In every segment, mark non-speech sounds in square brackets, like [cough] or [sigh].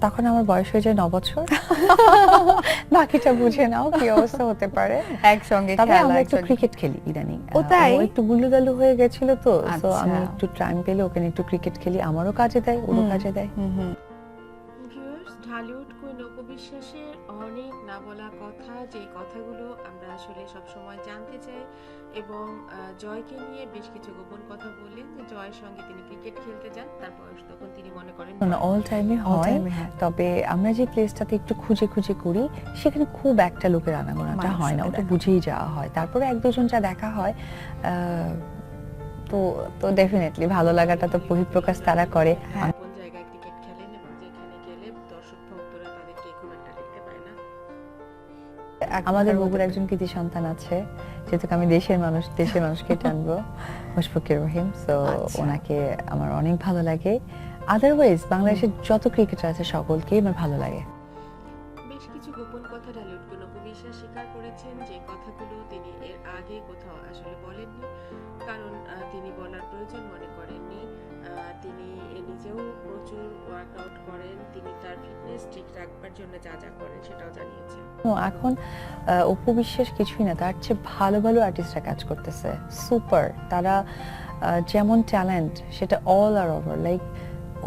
তখন আমার বয়স হয়ে যায় নবছর। [laughs] বাকিটা বুঝে নাও কি অবস্থা হতে পারে। একসঙ্গে তবে আমরা একটু ক্রিকেট খেলি ইদানিং। ও তাই? একটু গুল্লুগালু হয়ে গেছিল তো তো আচ্ছা। আমি একটু টাইম পেলে ওখানে একটু ক্রিকেট খেলি। আমারও কাজে দেয় ওরও কাজে দেয়। হুম হুম। ভিউয়ার্স ঢালিউড কুইন অপবিশ্বাসের অনেক না বলা কথা যে কথাগুলো আমরা আসলে সব সময় জানতে চাই এবং জয়কে নিয়ে বেশ কিছু গোপন কথা বললেন যে জয়ের সঙ্গে তিনি ক্রিকেট খেলতে যান তার বয়স তখন তিনি মনে করেন অল টাইমে হয়। হয়। তবে আমরা যে প্লেসটাতে একটু খুঁজে খুঁজে করি সেখানে খুব একটা লোকের আনাগোনাটা হয় না ওটা বুঝেই যাওয়া হয়। তারপরে এক দুজন যা দেখা হয় আহ, তো তো ডেফিনেটলি ভালো লাগাটা তো বহিঃপ্রকাশ তারা করে। খেলেন এবং যেখানে গেলে দর্শক ভক্তরা তাদেরকে খুব একটা দেখতে পায় না। আমাদের বগুর একজন কৃতি সন্তান আছে যেহেতু আমি দেশের মানুষ দেশের মানুষকে [laughs] টানবো মুশফিকুর রহিম। সো আচ্ছা। ওনাকে আমার অনেক ভালো লাগে। আদারওয়াইজ বাংলাদেশের যত ক্রিকেটার আছে সকলকেই আমার ভালো লাগে। বেশ কিছু গোপন কথা ঢালিউড অপবিশ্বাস স্বীকার করেছেন যে কথাগুলো তিনি এর আগে কোথাও আসলে বলেননি। কারণ তিনি বলার প্রয়োজন মনে করেননি। তিনি নিজেও প্রচুর ওয়ার্কআউট করেন। তিনি তার ফিটনেস ঠিক রাখবার জন্য যা যা করেন সেটাও জানিয়েছেন। এখন অপু বিশ্বাস কিছুই না তার চেয়ে ভালো ভালো আর্টিস্টরা কাজ করতেছে। সুপার তারা যেমন ট্যালেন্ট সেটা অল আর ওভার লাইক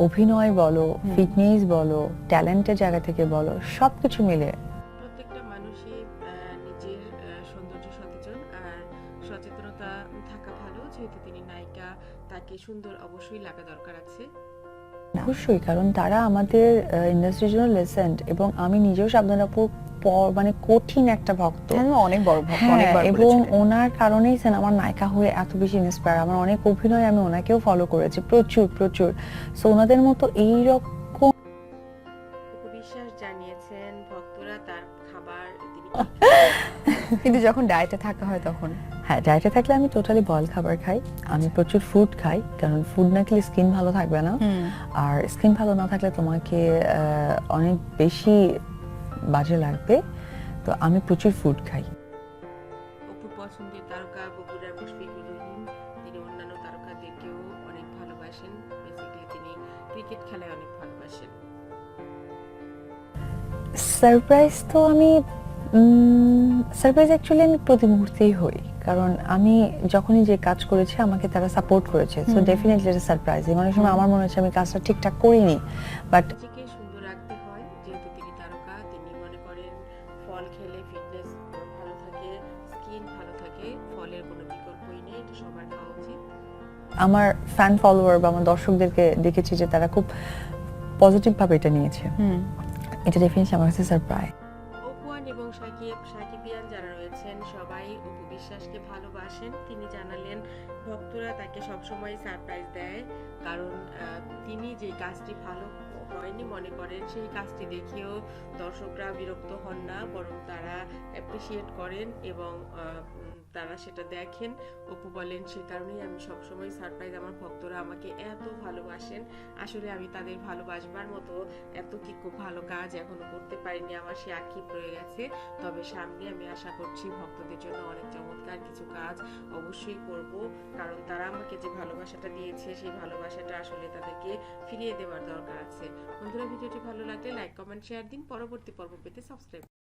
অভিনয় বলো ফিটনেস বলো ট্যালেন্টের জায়গা থেকে বলো সবকিছু মিলে সচেতনতা থাকা ভালো যেহেতু তিনি নায়িকা তাকে সুন্দর অবশ্যই লাগা দরকার আছে। অবশ্যই কারণ তারা আমাদের ইন্ডাস্ট্রির জন্য লেসেন্ট এবং আমি নিজেও সাবধান আপু মানে কঠিন একটা ভক্ত। অনেক বড় ভক্ত হ্যাঁ, এবং ওনার কারণেই সেন আমার নায়িকা হয়ে এত বেশি ইন্সপায়ার আমার অনেক অভিনয় আমি ওনাকেও ফলো করেছি প্রচুর প্রচুর। সো ওনাদের মতো এইরকম উপবিশ্বাস জানিয়েছেন ভক্তরা তার খাবার [laughs] কিন্তু যখন ডায়েটে থাকা হয় তখন? হ্যাঁ ডায়েটে থাকলে আমি টোটালি বয়েল খাবার খাই। আমি প্রচুর ফ্রুট খাই কারণ ফুড না খেলে স্কিন ভালো থাকবে না। আর স্কিন ভালো না থাকলে তোমাকে অনেক বেশি বাজে লাগবে। তো আমি প্রচুর ফুড খাই। অপুর পছন্দের তারকা বগুড়ার মুশফিকুর রহিম তিনি অন্যান্য তারকাদেরকেও অনেক ভালোবাসেন। বেসিক্যালি তিনি ক্রিকেট খেলায় অনেক ভালোবাসেন। সারপ্রাইজ তো আমি সারপ্রাইজ অ্যাকচুয়ালি আমি প্রতি মুহূর্তেই হই। কারণ আমি যখনই যে কাজ করেছি আমাকে তারা সাপোর্ট করেছে। সো। ডেফিনেটলি এটা সারপ্রাইজ অনেক সময় আমার মনে হচ্ছে আমি কাজটা ঠিকঠাক করিনি বাট সুন্দর রাখতে হয় যেহেতু তিনি তারকা তিনি মনে করেন ফল খেলে ফিটনেস ভালো থাকে স্কিন ভালো থাকে ফলের কোনো বিকল্পই নেই এটা সবার খাওয়া উচিত। আমার ফ্যান ফলোয়ার বা আমার দর্শকদেরকে দেখেছি যে তারা খুব পজিটিভ ভাবে এটা নিয়েছে। হুম। এটা ডেফিনেটলি আমার কাছে সারপ্রাইজ সাকিব সাকিবিয়ান যারা রয়েছেন, সবাই অপু বিশ্বাসকে ভালোবাসেন। তিনি জানালেন, ভক্তরা তাকে সবসময় সারপ্রাইজ দেয়। কারণ তিনি যে কাজটি ভালো হয়নি মনে করেন, সেই কাজটি দেখেও দর্শকরা বিরক্ত হন না। বরং তারা অ্যাপ্রিসিয়েট করেন এবং তারা সেটা দেখেন। অপু বলেন, সে কারণেই আমি সবসময় সারপ্রাইজ আমার ভক্তরা আমাকে এত ভালোবাসেন। আসলে আমি তাদের ভালোবাসবার মতো এত কি ভালো কাজ এখনও করতে পারিনি। আমার সে আক্ষেপ রয়ে গেছে। তবে সামনে আমি আশা করছি ভক্তদের জন্য অনেক চমৎকার কিছু কাজ অবশ্যই করব। কারণ তারা আমাকে যে ভালোবাসাটা দিয়েছে, সেই ভালোবাসাটা আসলে তাদেরকে ফিরিয়ে দেওয়ার দরকার আছে। বন্ধুরা, ভিডিওটি ভালো লাগলে লাইক কমেন্ট শেয়ার দিন। পরবর্তী পর্ব পেতে সাবস্ক্রাইব